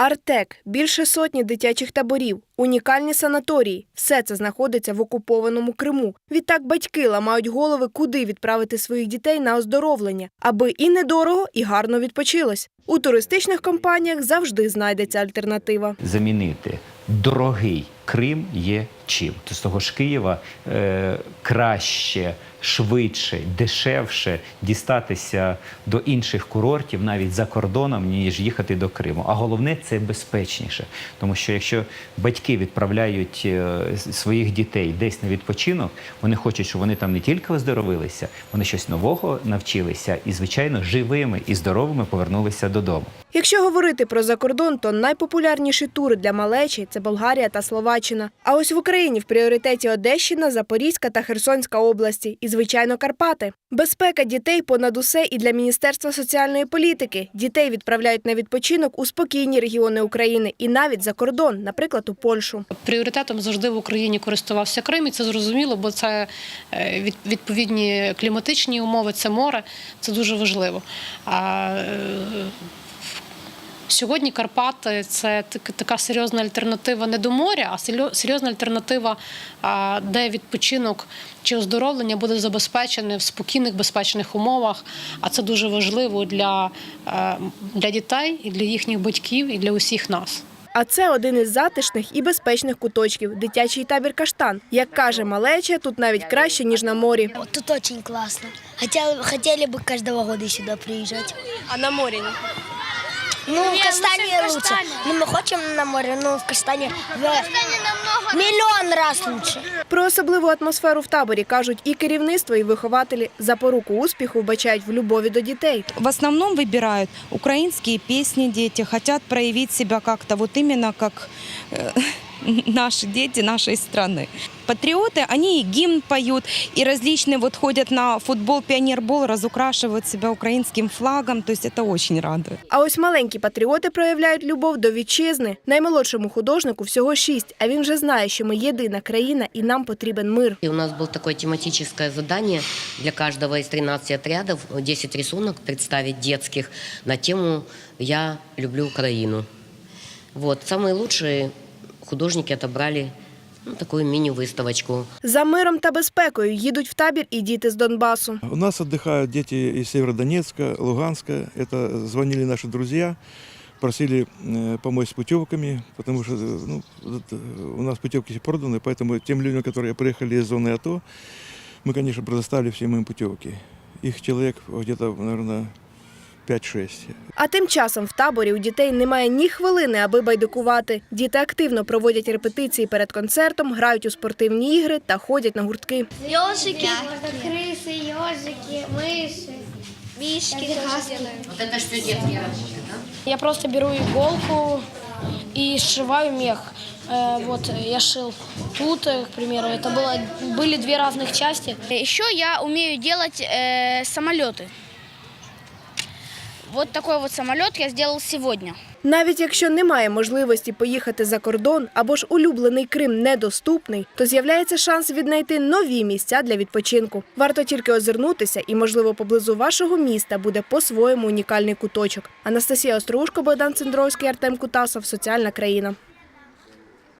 Артек, більше сотні дитячих таборів, унікальні санаторії – все це знаходиться в окупованому Криму. Відтак батьки ламають голови, куди відправити своїх дітей на оздоровлення, аби і недорого, і гарно відпочилось. У туристичних компаніях завжди знайдеться альтернатива. замінити дорогий Крим є чим. То з того ж Києва е, краще, швидше, дешевше дістатися до інших курортів навіть за кордоном, ніж їхати до Криму. А головне це безпечніше. Тому що якщо батьки відправляють е, своїх дітей десь на відпочинок, вони хочуть, щоб вони там не тільки оздоровилися, вони щось нового навчилися і, звичайно, живими і здоровими повернулися додому. Якщо говорити про закордон, то найпопулярніші тури для малечі – це Болгарія та Словаччина. А ось в Україні в пріоритеті Одещина, Запорізька та Херсонська області і, звичайно, Карпати. Безпека дітей понад усе і для Міністерства соціальної політики. Дітей відправляють на відпочинок у спокійні регіони України і навіть за кордон, наприклад, у Польщу. Пріоритетом завжди в Україні користувався Крим, і це зрозуміло, бо це е, від- відповідні кліматичні умови, це море, це дуже важливо. А е, сьогодні Карпати це така серйозна альтернатива не до моря, а серйозна альтернатива, де відпочинок чи оздоровлення буде забезпечене в спокійних, безпечних умовах. А це дуже важливо для, для дітей, і для їхніх батьків, і для усіх нас. А це один із затишних і безпечних куточків – дитячий табір «Каштан». Як каже малеча, тут навіть краще, ніж на морі. Тут очень классно. Хотел, хотели бы каждого года сюда приезжать. А на морі? Ну, в Кастане лучше. Ну, мы хотим на море, но в Кастане, в миллион раз лучше. Про особливу атмосферу в таборі кажуть і керівництво, і вихователі. Запоруку успіху вбачають в любові до дітей. В основном выбирают украинские песни дети, хотят проявить себя как-то вот именно как э, наши дети нашей страны. Патриоты, они и гимн поют, и различные вот ходят на футбол, пионербол, разукрашивают себя украинским флагом, то есть это очень радует. А ось маленькі патріоти проявляють любов до вітчизни. Наймолодшому художнику всього шість, а він вже знає, що ми єдина країна і нам потрібен мир. И у нас было такое тематическое задание для каждого из 13 отрядов 10 рисунок представить детских на тему «Я люблю Украину». Вот. Самые лучшие художники отобрали ну, такую мини-выставочку. За миром та безпекою їдуть в табір і діти з Донбасу. У нас отдыхают дети из Северодонецка, Луганска. Это звонили наши друзья, просили э, помочь с путевками, потому что э, ну, вот, э, у нас путевки проданы, поэтому тем людям, которые приехали из зоны АТО, мы, конечно, предоставили всем им путевки. Их человек где-то, наверное, 5-6. А тим часом в таборі у дітей немає ні хвилини, аби байдикувати. Діти активно проводять репетиції перед концертом, грають у спортивні ігри та ходять на гуртки. Ежики, крысы, ежики, мыши, мишки тоже делаем. Вот это все детские работы, да? Я просто беру иголку и сшиваю мех. Э, Вот я шил тут, э, к примеру, это было, были две разных части. Еще я умею делать э, самолеты. Вот такой вот самолет я сделал сегодня. Навіть якщо немає можливості поїхати за кордон або ж улюблений Крим недоступний, то з'являється шанс віднайти нові місця для відпочинку. Варто тільки озирнутися, і, можливо, поблизу вашого міста буде по-своєму унікальний куточок. Анастасія Острушко, Богдан Цендровський, Артем Кутасов. Соціальна країна.